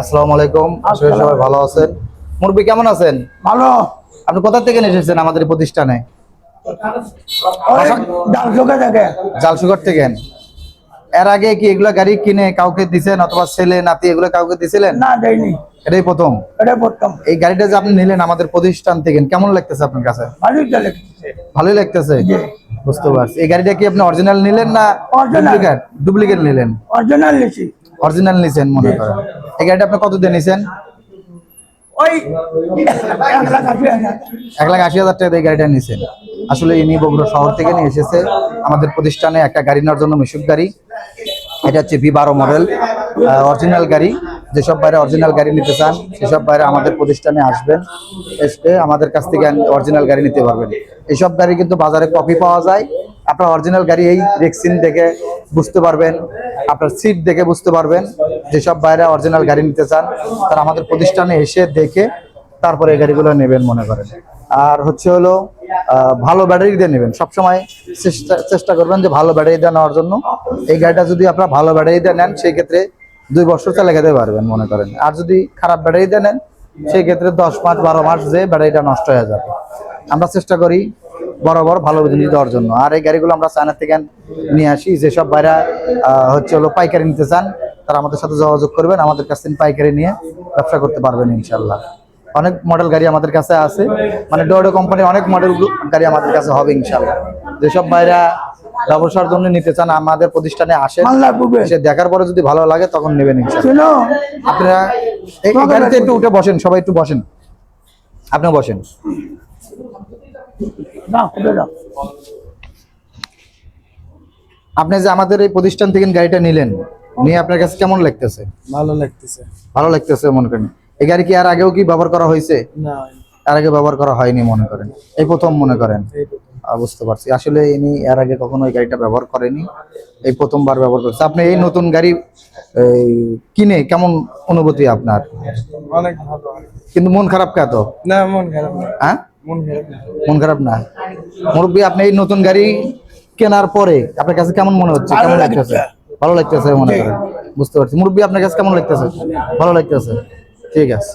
আসসালামু আলাইকুম। আসলে সবাই ভালো আছেন। মুরব্বী কেমন আছেন? ভালো। আপনি কোথা থেকে এসেছেন আমাদের প্রতিষ্ঠানে? জালসুগার চোখে থেকে। এর আগে কি এগুলো গাড়ি কিনে কাউকে দিছেন অথবা ছেলে নাতি এগুলো কাউকে দিছিলেন? না দেয়নি। এটাই প্রথম। এটা প্রথম। এই গাড়িটা যে আপনি নিলেন আমাদের প্রতিষ্ঠান থেকে কেমন লাগতেছে আপনার কাছে? ভালোই লাগতেছে। বুঝতে পারছি। এই গাড়িটা কি আপনি অরিজিনাল নিলেন না ডুপ্লিকেট ডুপ্লিকেট নিলেন? অরিজিনাল লিখি অরিজিনাল নিছেন মনে করেন। এই গাড়িটা আপনি কত দিয়ে নিছেন? ওই এক লাখ আশি হাজার। টাকা দিয়ে গাড়িটা নিয়েছেন আসলে ইনি বগুড়া শহর থেকে নিয়ে এসেছে। আমাদের প্রতিষ্ঠানে একটা গাড়ি নেওয়ার জন্য মিশুক গাড়ি। এটা হচ্ছে ভি বারো মডেল অরিজিনাল গাড়ি। যেসব বাইরে অরিজিনাল গাড়ি নিতে চান, সেসব বাইরে আমাদের প্রতিষ্ঠানে আসবেন, এসে আমাদের কাছ থেকে অরিজিনাল গাড়ি নিতে পারবেন। এইসব গাড়ি কিন্তু বাজারে কপি পাওয়া যায়। আপনার অরিজিনাল গাড়ি এই রেক্সিন দেখে বুঝতে পারবেন, আপনার সিট দেখে বুঝতে পারবেন, যেসব বাইরে অরিজিনাল গাড়ি নিতে চান, তারা আমাদের প্রতিষ্ঠানে এসে দেখে তারপরে এই গাড়িগুলো নেবেন মনে করেন। আর হচ্ছে হলো ভালো ব্যাটারি দিয়ে নেবেন। সবসময় চেষ্টা চেষ্টা করবেন যে ভালো ব্যাটারি দিয়ে নেওয়ার জন্য। এই গাড়িটা যদি আপনারা ভালো ব্যাটারি দিয়ে নেন, সেই ক্ষেত্রে দুই বছর চালিয়ে যেতে পারবেন মনে করেন। আর যদি খারাপ ব্যাটারি দিয়ে নেন, সেই ক্ষেত্রে দশ মাস, বারো মাস যে ব্যাটারিটা নষ্ট হয়ে যাবে। আমরা চেষ্টা করি বরাবর ভালো জিনিস দেওয়ার জন্য। আর এই গাড়িগুলো আমরা চায়না থেকে নিয়ে আসি। যেসব বাইরা হচ্ছে হলো পাইকারি নিতে চান, তারা আমাদের সাথে যোগাযোগ করবেন। আমাদের কাছ থেকে পাইকারি নিয়ে ব্যবসা করতে পারবেন ইনশাল্লাহ অনেক মডেল গাড়ি আমাদের কাছে আছে। মানে ডোডো কোম্পানির অনেক মডেল গাড়ি আমাদের কাছে হবে ইনশাল্লাহ যেসব বাইরা ব্যবসার জন্য নিতে চান আমাদের প্রতিষ্ঠানে আসেন মাল্লা এসে দেখার পরে যদি ভালো লাগে তখন নেবেন আপনারা এই গাড়িতে একটু উঠে বসেন সবাই একটু বসেন। আপনি বসেন। আপনি যে আমাদের এই প্রতিষ্ঠান থেকে গাড়িটা নিলেন নিয়ে আপনার কাছে কেমন লাগতেছে? ভালো লাগতেছে। ভালো লাগতেছে মনে করেন। এই গাড়ি কি আর আগেও কি ব্যবহার করা হয়েছে? আর আগে ব্যবহার করা হয়নি মনে করেন? এই প্রথম মনে করেন? বুঝতে পারছি। আসলে ইনি এর আগে কখনো এই গাড়িটা ব্যবহার করেনি। এই প্রথমবার ব্যবহার করছে। আপনি এই নতুন গাড়ি কিনে কেমন অনুভূতি আপনার? অনেক ভালো কিন্তু মন খারাপ কে তো না মন খারাপ না। হ্যাঁ? মন খারাপ না। মুরব্বী আপনি এই নতুন গাড়ি কেনার পরে আপনার কাছে কেমন মনে হচ্ছে? কেমন লাগতেছে? ভালো লাগতেছে মনে করেন। বুঝতে পারছি। মুরব্বী আপনার কাছে কেমন লাগতেছে? ভালো লাগতেছে? ঠিক আছে।